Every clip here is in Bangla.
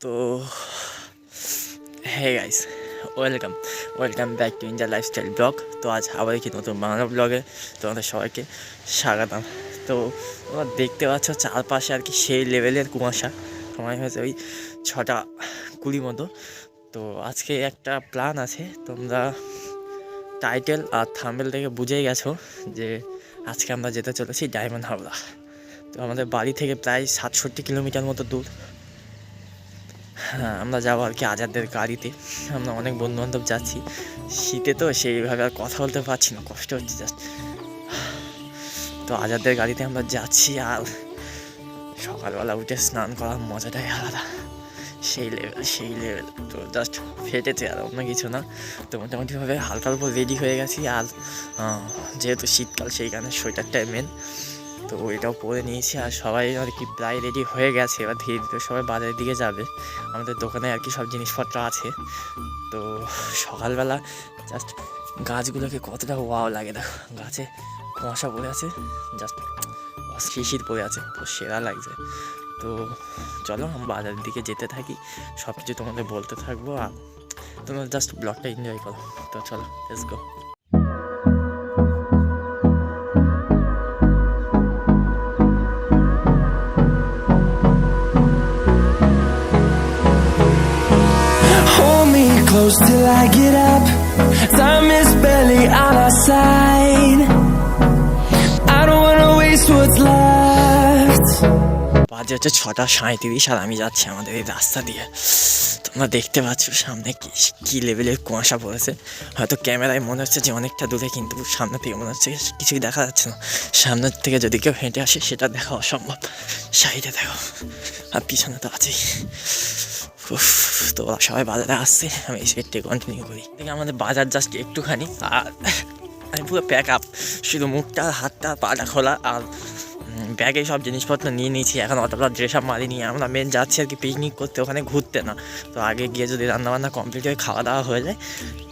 তো হ্যাঁ guys welcome welcome back to India lifestyle blog তো আজ আবার একটি নতুন বাংলা ব্লগে তোমাদের সবাইকে স্বাগতম। তো, তোমরা দেখতে পাচ্ছ চারপাশে আর কি সেই লেভেলের কুয়াশা। সময় হয়েছে ওই ছটা কুড়ি মতো। তো আজকে একটা প্ল্যান আছে, তোমরা টাইটেল আর থাম্বেল থেকে বুঝেই গেছো যে আজকে আমরা যেতে চলেছি ডায়মন্ড হাওড়া তো আমাদের বাড়ি থেকে প্রায় সাতষট্টি কিলোমিটার মতো দূর। হ্যাঁ আমরা যাব আর কি আজাদের গাড়িতে। আমরা অনেক বন্ধু বান্ধব যাচ্ছি। শীতে তো সেইভাবে আর কথা বলতে পারছি না, কষ্ট হচ্ছে জাস্ট তো আজাদের গাড়িতে আমরা যাচ্ছি আর সকালবেলা উঠে স্নান করার মজাটাই আলাদা। সেই লেভেল সেই লেভেল তো জাস্ট ফেটেছে আর অন্য কিছু না। তো মোটামুটিভাবে হালকার উপর রেডি হয়ে গেছি আর যেহেতু শীতকাল সেই কারণে সোয়েটারটাই মেন তো এটাও পরে নিয়েছি আর সবাই আর কি প্রায় রেডি হয়ে গেছে। এবার ধীরে ধীরে সবাই বাজারের দিকে যাবে। আমাদের দোকানে আর কি সব জিনিসপত্র আছে। তো সকালবেলা জাস্ট গাছগুলোকে কতটা ওয়াও লাগে দেখো। গাছে কুয়াশা পড়ে আছে জাস্ট শিশির পড়ে আছে তো সেরা লাগছে। তো চলো আমরা বাজারের দিকে যেতে থাকি সব কিছু তোমাদের বলতে থাকব আর তোমরা জাস্ট ব্লগটা এনজয় করো। তো চলো লেটস গো বাজে হচ্ছে ছটা সাঁত্রিশ আর আমি যাচ্ছি আমাদের এই রাস্তা দিয়ে। তোমরা দেখতে পাচ্ছ সামনে কি, কী লেভেলের কুয়াশা পড়েছে। হয়তো ক্যামেরায় মনে হচ্ছে যে অনেকটা দূরে, কিন্তু সামনে থেকে মনে হচ্ছে কিছুই দেখা যাচ্ছে না। সামনের থেকে যদি কেউ হেঁটে আসে, সেটা দেখা অসম্ভব। সাইডে দেখো, আর পিছনে তো আছেই। তো সবাই বাজারে আসছে, আমি সাইডটাই কন্টিনিউ করি। আমাদের বাজার জাস্ট একটুখানি, আর আমি পুরো প্যাক আপ শুধু মুখটা, হাতটা, পাটা খোলা আর ব্যাগে সব জিনিসপত্র নিয়ে নিয়েছি। এখন অতটা ড্রেস আপ মারিনি আমরা মেন যাচ্ছি আর কি পিকনিক করতে, ওখানে ঘুরতে না। তো আগে গিয়ে যদি রান্নাবান্না কমপ্লিট হয়ে খাওয়া দাওয়া হয়ে যায়,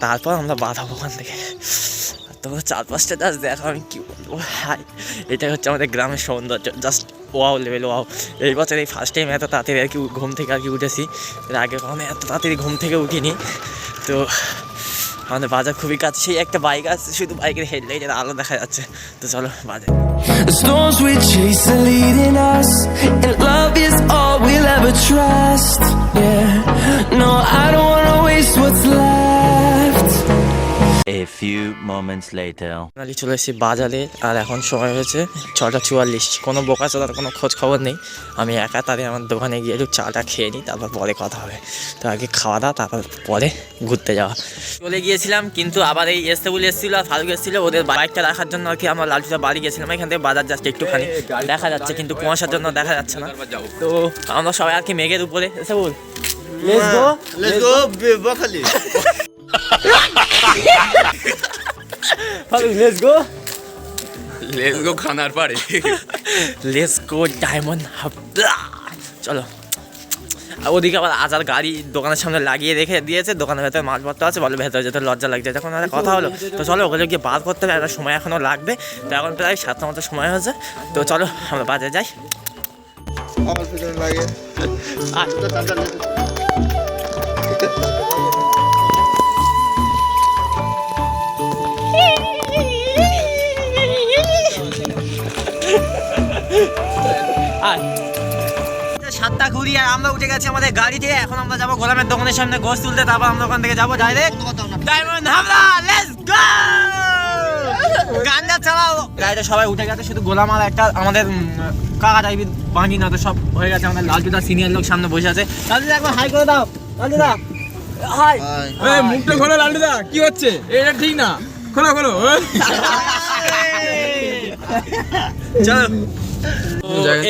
তারপর আমরা বাঁধাবো ওখান থেকে। তোমরা চার পাঁচটা জাস্ট দেখো আমি কী বলব হাই এটা হচ্ছে আমাদের গ্রামের সৌন্দর্য। জাস্ট ওয়াও লেভেল ওয়াও এই বছর এই ফার্স্ট টাইম এত তাড়াতাড়ি আর কি ঘুম থেকে আর কি উঠেছি। আগে কখনো এত তাড়াতাড়ি ঘুম থেকে উঠিনি। তো আমাদের বাজার খুবই কাছে সেই একটা বাইক আছে শুধু বাইকের হেডলাইটের আলো দেখা যাচ্ছে তো চলো বাজার The storms we chase are leading us, and love is all we'll ever trust. Yeah, no, I don't wanna waste what's left. A few moments later. Finally চলে এসেছি বাজারে আর এখন সময় হয়েছে ছটা চুয়াল্লিশ। কোনো বোকা চলার কোনো খোঁজ খবর নেই। আমি একা তারে আমার দোকানে গিয়ে একটু চাটা খেয়ে নিই তারপর পরে কথা হবে। তো আগে খাওয়া দাওয়া তারপর পরে ঘুরতে যাওয়া। চলে গিয়েছিলাম কিন্তু আবার এই এসতে বলে এসেছিল আর ফারুক এসেছিল ওদের বাইকটা রাখার জন্য আর কি আমরা লালটুটা বাড়ি গেছিলাম এখান থেকে বাজার জাস্ট একটুখানি। দেখা যাচ্ছে কিন্তু কুয়াশার জন্য দেখা যাচ্ছে না। তো আমরা সবাই আর কি মেঘের উপরে। এসে বল let's go Let's go, Bakali. Let's go let's go খানার পারে লেটস গো ডায়মন্ড হাবলা চলো। আর ওদিকে আবার আজার গাড়ি দোকানের সামনে লাগিয়ে রেখে দিয়েছে। দোকানের ভেতরে মালপত্র আছে বলে ভেতরে যেতে লজ্জা লাগছে। যখন একটা কথা হলো তো চলো ওগুলো গিয়ে বার করতে হবে। একটা সময় এখনও লাগবে। তো এখন প্রায় সাতটা মতো সময় হয়েছে। তো চলো আমরা বাজারে যাই। আমার পিছনে লাগে। আর আর সাতটা ঘুরি আর আমরা উঠে গেছি আমাদের গাড়িতে। এখন আমরা যাব গোলামের দোকানের সামনে গোস তুলতে তারপর আমরা ওখান থেকে যাব ডাইরেক্ট ডায়মন্ড হামলা লেটস গো চালাও। গাড়িতে সবাই উঠে গেছে শুধু গোলাম আর একটা আমাদের কাকা টাইপের বাঙি না তো সব হয়ে গেছে আমাদের লালটুদা সিনিয়র লোক সামনে বসে আছে। লালটুদা একবার হাই করে দাও লালটুদা হাই মুখটা খোলো লালটুদা কি হচ্ছে? এটা ঠিক না। খোলো খোলো চলো।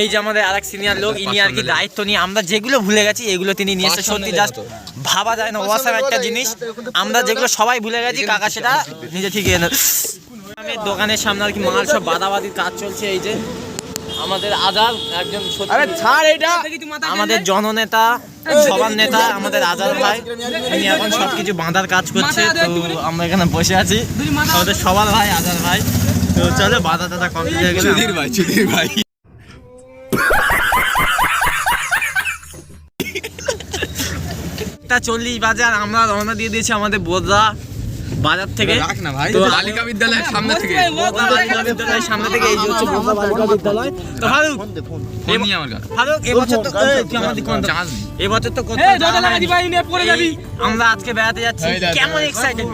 এই যে আমাদের আরেক সিনিয়র লোক ইনি আর কি দায়িত্ব নিয়ে আমরা যেগুলো ভুলে গেছি এগুলো তিনি নিয়ে এসে সত্যি জাস্ট ভাবা যায় না ওয়াসাম একটা জিনিস। আমরা যেগুলো সবাই ভুলে গেছি কাকা সেটা নিজে ঠিক এনে দোকানের সামনে আর কি মাল সব বাদাবাদির কাজ চলছে এই যে আমাদের আজাদ একজন আরে ছাড় এটা। আমাদের জননেতা সবার নেতা আমাদের আজাদ ভাই তিনি এখন সবকিছু বাঁধার কাজ করছে তো আমরা এখানে বসে আছি। আমাদের সবার ভাই আজাদ ভাই। তো চলো বাঁধা টাধা কমপ্লিট হয়ে গেল চুদির ভাই ভাই। আটটা চল্লিশ বাজে আর আমরা রওনা দিয়ে দিয়েছি আমাদের বোদরা বাজার থেকে। রাখ না ভাই। বালিকা বিদ্যালয়ের সামনে থেকে। বালিকা বিদ্যালয়ের সামনে থেকে এই যে হচ্ছে বালিকা বিদ্যালয়। তো ফারুক ফোন নিয়ে আমার কাছে ফারুক এবছর তো তুই আমাদের কোন চার্জ এবছর তো কোথাও যাওয়া হয়নি। এই, আমরা আজকে বেড়াতে যাচ্ছি। কেমন এক্সাইটেড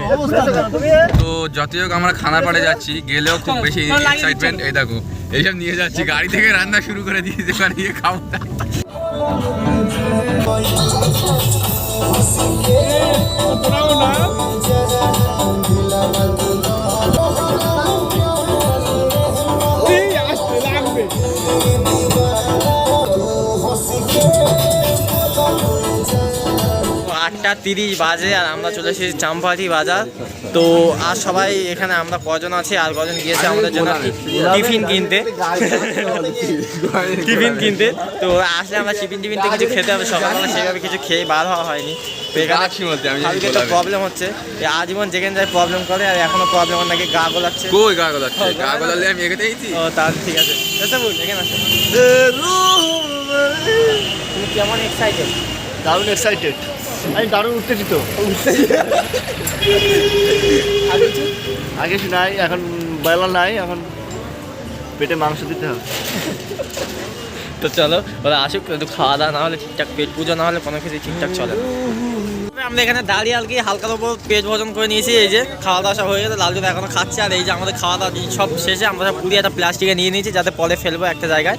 তো যতই হোক আমরা খানাপাড়ে যাচ্ছি গেলেও খুব বেশি এক্সাইটমেন্ট এই দেখো এইসব নিয়ে যাচ্ছি। গাড়ি থেকে রান্না শুরু করে দিয়েছি ওখানে গিয়ে খাব আটটা তিরিশ বাজে আর আমরা চলে এসেছি চাম্পাটি বাজার। তো আর সবাই এখানে আমরা কজন আছি আর কজন গিয়েছে আমাদের জন্য টিফিন কিনতে। টিফিন কিনতে। তো আসলে আমরা টিফিন টিফিন থেকে কিছু খেতে হবে সকালবেলা সেভাবে কিছু খেয়ে বার হওয়া হয়নি। আমি প্রবলেম হচ্ছে। আজীবন যেখানে যায় প্রবলেম করে আর এখনও প্রবলেম নাকি গা গোলাচ্ছে। কই গা গলাচ্ছে? গা গলালে আমি ও ঠিক আছে। এসে এখানে আসো। কেমন এক্সাইটেড দারুণ এক্সাইটেড আমি দারুণ উত্তেজিত। আগে কিছু নাই এখন বেলা নাই এখন পেটে মাংস দিতে হবে। তো চলো ওরা আসুক একটু খাওয়া দাওয়া না হলে ঠিকঠাক পেট পুজো না হলে কোনো কিছু ঠিকঠাক চলে আমরা এখানে দাঁড়িয়ে আর কি হালকার উপর পেট ভোজন করে নিয়েছি এই যে খাওয়া দাওয়া সব হয়ে গেছে লাল এখনও খাচ্ছে আর এই যে আমাদের খাওয়া দাওয়া সব শেষে আমরা সব পুরি একটা প্লাস্টিকে নিয়ে নিয়েছি যাতে পরে ফেলব একটা জায়গায়।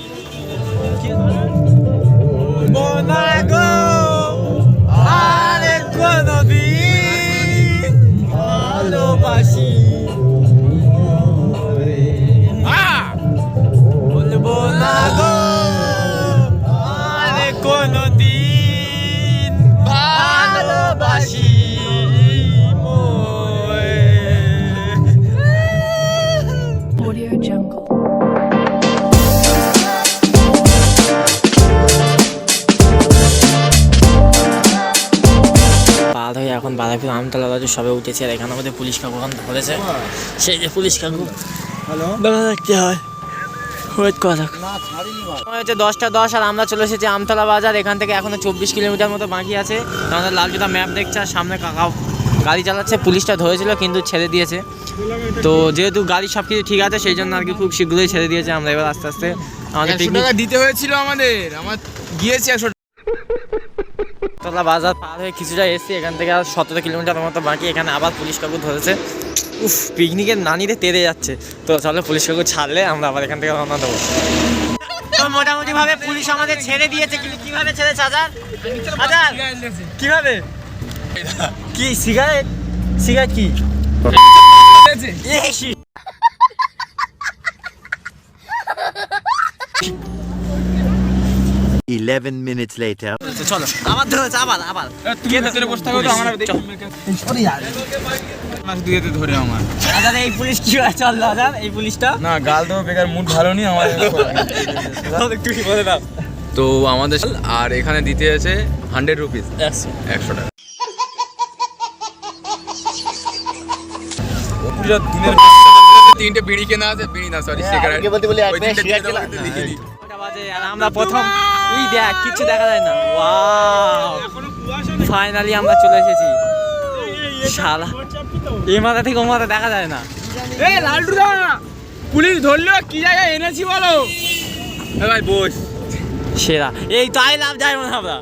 হয়ে আমতলা বাজু সবে উঠেছে আর এখানে আমাদের পুলিশ কাকু এখন ধরেছে। সেই যে পুলিশ কাকু। হ্যালো দাঁড়া রাখতে হয়? ওয়েট করা সময় হচ্ছে দশটা দশ আর আমরা চলে এসেছি আমতলা বাজার। এখান থেকে এখনও চব্বিশ কিলোমিটার মতো বাকি আছে। আমাদের লালজুদা ম্যাপ দেখছে আর সামনে কাকা গাড়ি চালাচ্ছে। পুলিশটা ধরেছিল কিন্তু ছেড়ে দিয়েছে। তো যেহেতু গাড়ি সব কিছু ঠিক আছে সেই জন্য আর কি খুব শীঘ্রই ছেড়ে দিয়েছে। আমরা এবার আস্তে আস্তে আমাদের টাকা দিতে হয়েছিল আমাদের। আমার গিয়েছি একশো তলা বাজার পার হয়ে কিছুটা এসেছি এখান থেকে আর সতেরো কিলোমিটার মতো বাকি এখানে আবার পুলিশ কাকু ধরেছে। উফ পিকনিকের নানিরে তেড়ে যাচ্ছে। তো চলো পুলিশ কাকু ছাড়লে আমরা আবার এখান থেকে রওনা দেবো। তো মোটামুটি ভাবে পুলিশ আমাদের ছেড়ে দিয়েছে কিন্তু কীভাবে ছেড়েছে আজাদ? আজাদ কীভাবে? কি সিগারেট সিগারেট কি? এই shit। Eleven minutes later. তো চলো। আবার ধরেছে আবার আবার। তুমি ভেতরে বসে থাকো তো আমরা দেখি। মাস দুইতে ধরে আমার। আজাদ এই পুলিশ কি হয়? চল আজাদ এই পুলিশটা। না গাল দেবো বেকার মুড ভালো নেই আমার তুই বলে দাও। তো আমাদের আর এখানে দিতে আছে হান্ড্রেড রুপিস একশো। একশো টাকা। দিনের তিনটে বিড়ি কেনা আছে বিড়ি না সরি সিগারেট বলতে বলি আর আমরা প্রথম এই দেখ কিছু দেখা যায় না। ওয়াও ফাইনালি আমরা চলে এসেছি। শালা এই মাথা থেকে ও মাথা দেখা যায় না। এই লালটুদা পুলিশ ধরলো কি জায়গায় এনেছি বলো? ভাই বস। সেরা। এই তো আই লাভ যাই মনে আমরা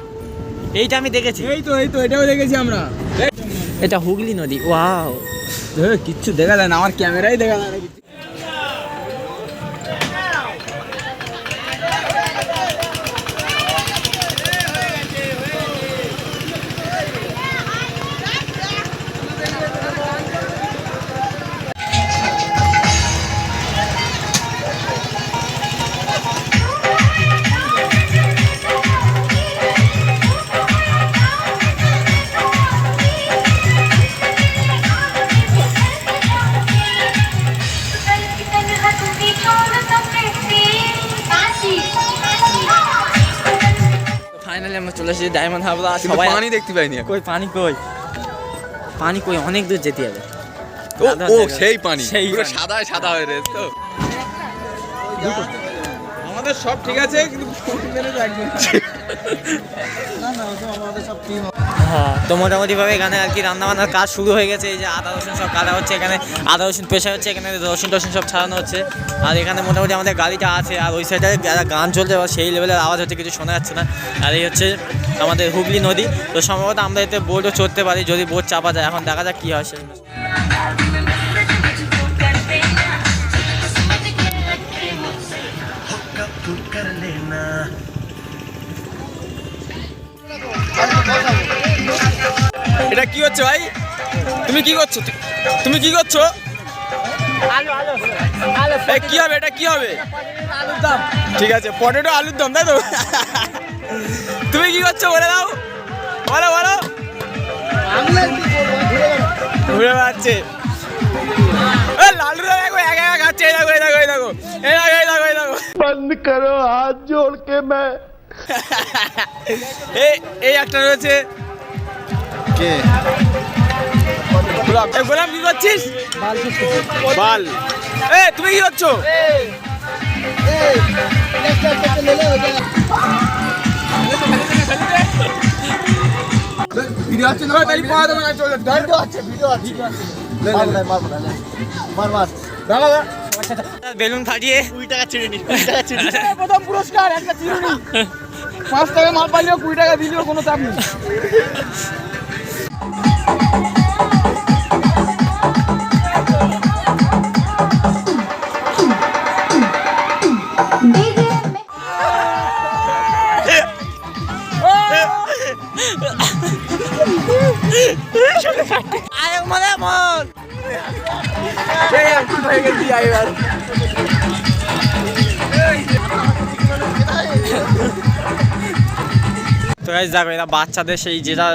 এইটা আমি দেখেছি। এই তো এই তো এটাও দেখেছি আমরা। এটা হুগলি নদী ওয়াও কিচ্ছু দেখা যায় না আমার ক্যামেরাই দেখা যায় না কিন্তু সবাই পানি দেখতে পাইনি কই পানি কই? পানি কই অনেক দূর যেতে হবে। ও ও সেই পানি। পুরো সাদা সাদা হয়ে রয়েছে তো। আমাদের সব ঠিক আছে কিন্তু তো মোটামুটিভাবে এখানে আর কি রান্নাবান্নার কাজ শুরু হয়ে গেছে এই যে আদা রসুন সব কাটা হচ্ছে এখানে আদা রসুন পেশা হচ্ছে এখানে রসুন টসুন সব ছাড়ানো হচ্ছে। আর এখানে মোটামুটি আমাদের গাড়িটা আছে আর ওই সাইডে যারা গান চলছে এবার সেই লেভেলের আওয়াজ হচ্ছে কিছু শোনা যাচ্ছে না। আর এই হচ্ছে আমাদের হুগলি নদী। তো সম্ভবত আমরা এতে বোটও চড়তে পারি যদি বোট চাপা যায়। এখন দেখা যাক কী হয় সেই এটা কি হচ্ছে ভাই? তুমি কি করছ? তুমি কি করছ? কি হবে? এটা কি হবে? ঠিক আছে পটেটো আলুর দম তাই তো? তুমি কি করছ? বলে দাও। বলো বলো। ঘুরে বেড়াচ্ছে। লালু দা দেখো একা একা খাচ্ছে। এই দেখো এই দেখো এই দেখো। এই দেখো এই দেখো এই দেখো। বন্ধ করো হাত জোড় কে এই একটা রয়েছে। কে? গোলাম কি করছিস? বাল। এ তুমি কি করছ? ভিডিও আছে না? তাই পাওয়া যাবে না চলে ভিডিও আছে ভিডিও আছে। মার মার মার মার মার। দাঁড়া দাঁড়া। বেলুন ফাটিয়ে। কুড়ি টাকা ছিঁড়ে নি কুড়ি টাকা ছিঁড়ে নি প্রথম পুরস্কার একটা চিরুনি। পাঁচ টাকা মাল পাইলেও কুড়ি টাকা দিলেও কোনো চাপ নেই। আরে মনে মন তো দেখো এরা বাচ্চাদের সেই যেটা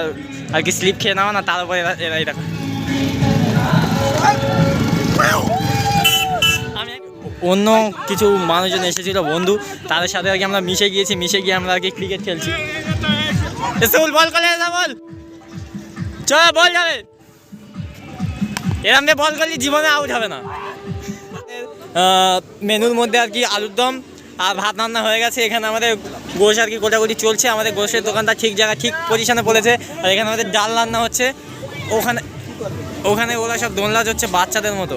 আর কি স্লিপ খেয়ে নাও না তার এরাই দেখো অন্য কিছু মানুষজন এসেছিল, বন্ধু। তাদের সাথে আর কি আমরা মিশে গিয়েছি, মিশে গিয়ে আমরা আর কি ক্রিকেট খেলছি সুল, বল করে এসে বল। চলো, বল যাবে। এরম বল করলে জীবনে আউট হবে না। মেনুর মধ্যে আর কি আলুর দম আর ভাত রান্না হয়ে গেছে, এখানে আমাদের গোশ আর কি গোটাগুটি চলছে, আমাদের গোশের দোকানটা ঠিক জায়গায় ঠিক পজিশনে পড়েছে। আর এখানে আমাদের ডাল রান্না হচ্ছে। ওখানে ওখানে ওরা সব দোলনাচ হচ্ছে বাচ্চাদের মতো।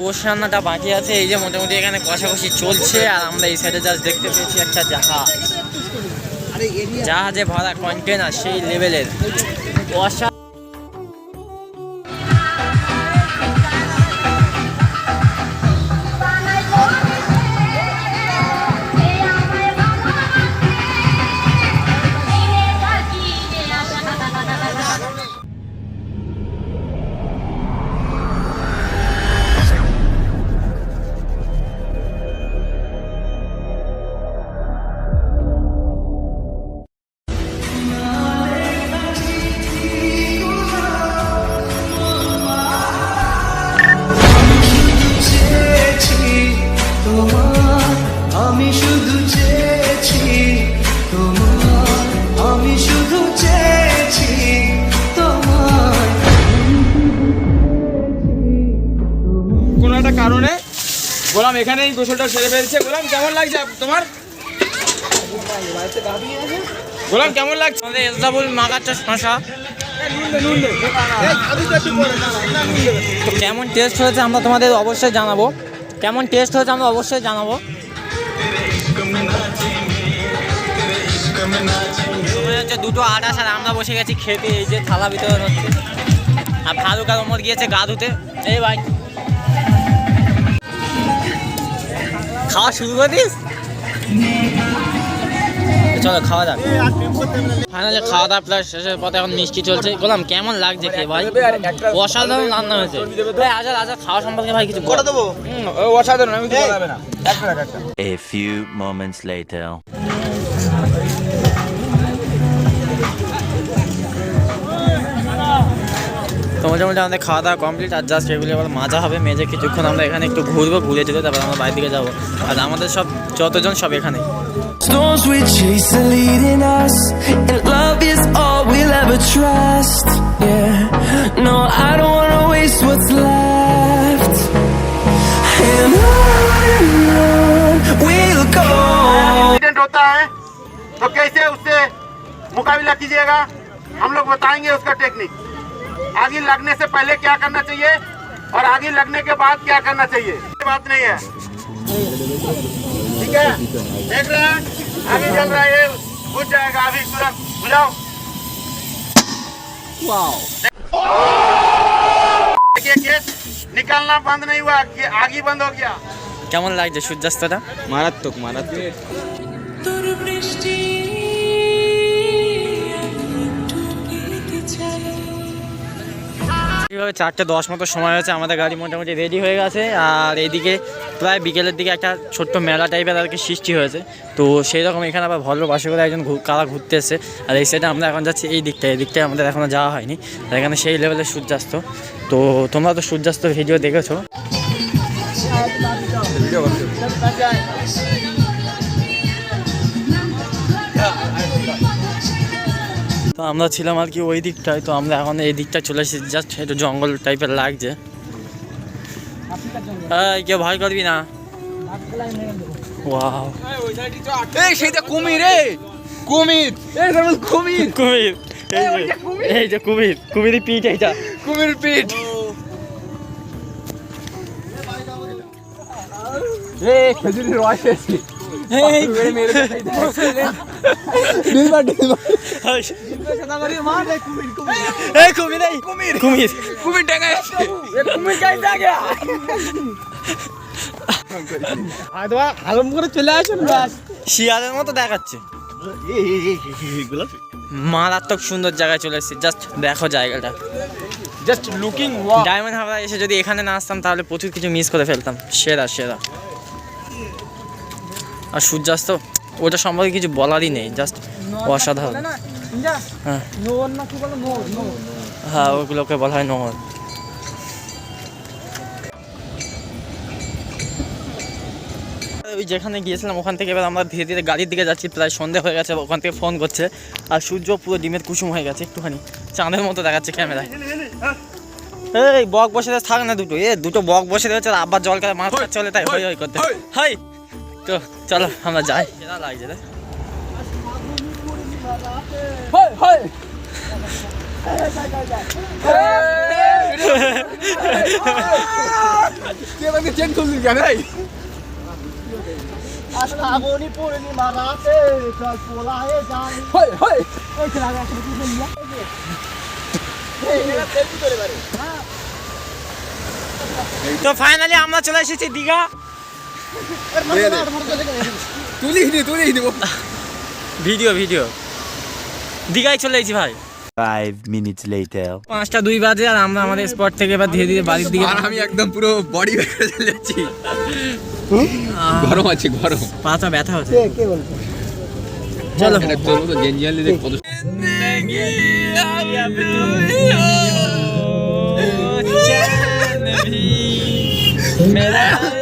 গোশ রান্নাটা বাকি আছে, এই যে মোটামুটি এখানে কষাকষি চলছে, আর আমরা এই সাইডে জাস্ট দেখতে পেয়েছি একটা জাহাজ। জাহাজে ভরা কন্টেনার সেই লেভেলের অসা কারণে গোলাম এখানেই গোসলটা সেরে ফেলছে। গোলাম কেমন লাগছে তোমার? গোলাম কেমন লাগছে? আমাদের এসদাবুল মাগাচ্চা শশা কেমন টেস্ট হয়েছে আমরা তোমাদের অবশ্যই জানাব। কেমন টেস্ট হয়েছে আমরা অবশ্যই জানাব। হচ্ছে দুটো আটাশ আর আমরা বসে গেছি খেতে এই যে থালা ভিতরে হচ্ছে। আর ফারুক আর ওমর গিয়েছে গা ধুতে। এই ভাই। খাওয়া শুরু করে দিস চলো খাওয়া যাক। ফাইনালি খাওয়া দাওয়া প্লাস শেষের পথে এখন মিষ্টি চলছে। বললাম কেমন লাগছে খেয়ে ভাই? অসাধারণ রান্না হয়েছে। ভাই আজার আজার খাওয়া সম্পর্কে ভাই কিছু করে দেবো? অসাধারণ আমি A few moments later. তো মোটামুটি আমাদের খাওয়া দাওয়া কমপ্লিট আর জাস্ট এগুলো এবার মাজা হবে মেজে কিছুক্ষণ আমরা এখানে একটু ঘুরবো ঘুরে টুরে তারপর আমরা বাইরের দিকে যাবো আর আমাদের সব যতজন সব এখানে Storms we chase are leading us, and love is all we'll ever trust. Yeah, no, I don't wanna waste what's left. And on and on we'll go. Accident होता है तो कैसे उससे मुकाबला कीजिएगा हम लोग बताएंगे उसका टेक्निक आगे लगने से पहले क्या करना चाहिए और आगे लगने के बाद क्या करना चाहिए ये बात नहीं है ठीक है देख रहे हैं आगे चल रहा है ये बुझ जाएगा अभी तुरंत बुझाओ देखिए केस निकालना बंद नहीं हुआ ये आगे बंद हो गया কেমন লাগছে সূর্যাস্তটা মারাত্মক মারাত্মক এইভাবে চারটে দশ মতো সময় হয়েছে, আমাদের গাড়ি মোটামুটি রেডি হয়ে গেছে। আর এইদিকে প্রায় বিকেলের দিকে একটা ছোট্ট মেলা টাইপের আর কি সৃষ্টি হয়েছে। তো সেই রকম এখানে আবার ভদ্র পাশে করে একজন কারা ঘুরতে এসছে। আর এই সাইডে আমরা এখন যাচ্ছি এই দিকটায় এই দিকটায় আমাদের এখনও যাওয়া হয়নি। আর এখানে সেই লেভেলের সূর্যাস্ত। তো তোমরা তো সূর্যাস্ত ভিডিও দেখেছ। আমরা ছিলাম আর কি ওই দিকটায় তো আমরা এখন এই দিকটা চলে এসেছি জাস্ট একটু জঙ্গল টাইপের লাগছে। কেউ ভয় করবি না। এই কুমির রে কুমির। কুমির। কুমির। এই যে এই কুমির পিঠ এইটা। কুমির পিঠ। খেজুরের রস এসেছি এই এই কুমির এই কুমির কুমির কুমির টাকা এসছে কুমির কাইতে আগে হালম করে চলে আসুন বাস শিয়ালের মতো দেখাচ্ছে। মারাত্মক সুন্দর জায়গায় চলে এসেছি। জাস্ট দেখো জায়গাটা। জাস্ট লুকিং ডায়মন্ড হাবড়া এসে যদি এখানে না আসতাম তাহলে প্রচুর কিছু মিস করে ফেলতাম। সেরা সেরা। আর সূর্যাস্ত ওটা সম্পর্কে কিছু বলারই নেই জাস্ট অসাধারণ। হ্যাঁ। হ্যাঁ ওগুলোকে বলা হয় নহর ওই যেখানে গিয়েছিলাম ওখান থেকে এবার আমরা ধীরে ধীরে গাড়ির দিকে যাচ্ছি প্রায় সন্ধে হয়ে গেছে ওখান থেকে ফোন করছে আর সূর্য পুরো ডিমের কুসুম হয়ে গেছে একটুখানি। চাঁদের মতো দেখাচ্ছে ক্যামেরায় এই বক বসে থাক না দুটো এ দুটো বক বসে রয়েছে আবার জল খেলে মাছ চলে তাই হই হই করতে। হাই। তো চলো আমরা যাই। কেনা? লাগছে তো ফাইনালি আমরা চলে এসেছি দীঘা। তুলিস নি তুলিস নি ভিডিও ভিডিও দীঘায় চলে এসেছি ভাই। Five minutes later. পাঁচটা দুই বাজে আর আমরা আমাদের স্পট থেকে এবার ধীরে ধীরে বাড়ির দিকে আর আমি একদম পুরো বডি বের চলে যাচ্ছি। গরম আছে গরম। পাটা ব্যথা হচ্ছে। দেখ কত मेरा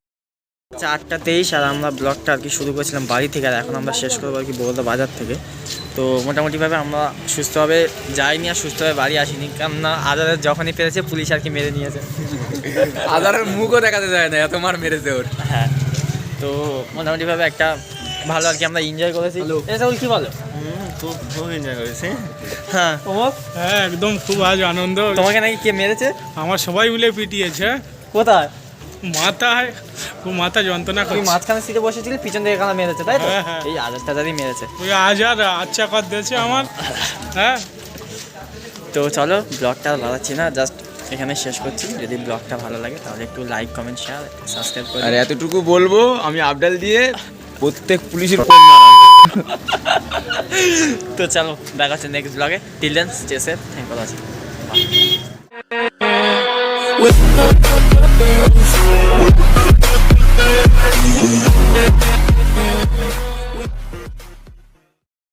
চারটা তেইশ আর আমরা ব্লগটা আর কি শুরু করেছিলাম বাড়ি থেকে আর এখন আমরা শেষ করব আর কি বলতো বাজার থেকে। তো মোটামুটিভাবে আমরা সুস্থভাবে যাইনি আর সুস্থভাবে বাড়ি আসিনি। কেননা আদারের যখনই পেরেছে পুলিশ আর কি মেরে নিয়েছে। আদারের মুখও দেখাতে যায় না এত মার মেরেছে ওর। হ্যাঁ তো মোটামুটিভাবে একটা ভালো আর কি আমরা এনজয় করেছি। এটা কি বলো? খুব খুব এনজয় করেছি। হ্যাঁ। হ্যাঁ একদম খুব আজ আনন্দ। তোমাকে নাকি কে মেরেছে? আমার সবাই মিলে পিটিয়েছে। কোথায়? মাথায় খুব মাথা যন্ত্রণা করছে। মাঝখানে সিটে বসেছিলি পিছন থেকে কানা মেরেছে তাই তো? হ্যাঁ, হ্যাঁ। এই আজাদ টাজারই মেরেছে। ওই আজ আর আচ্ছা কর দিয়েছে আমার। হ্যাঁ। তো চলো ব্লগটা বাড়াচ্ছি না জাস্ট এখানে শেষ করছি। যদি ব্লগটা ভালো লাগে তাহলে একটু লাইক কমেন্ট শেয়ার সাবস্ক্রাইব করে আর এতটুকু বলব আমি আপডেল দিয়ে প্রত্যেক পুলিশের তো চলো দেখা হচ্ছে নেক্সট ব্লগে till then stay safe thank you With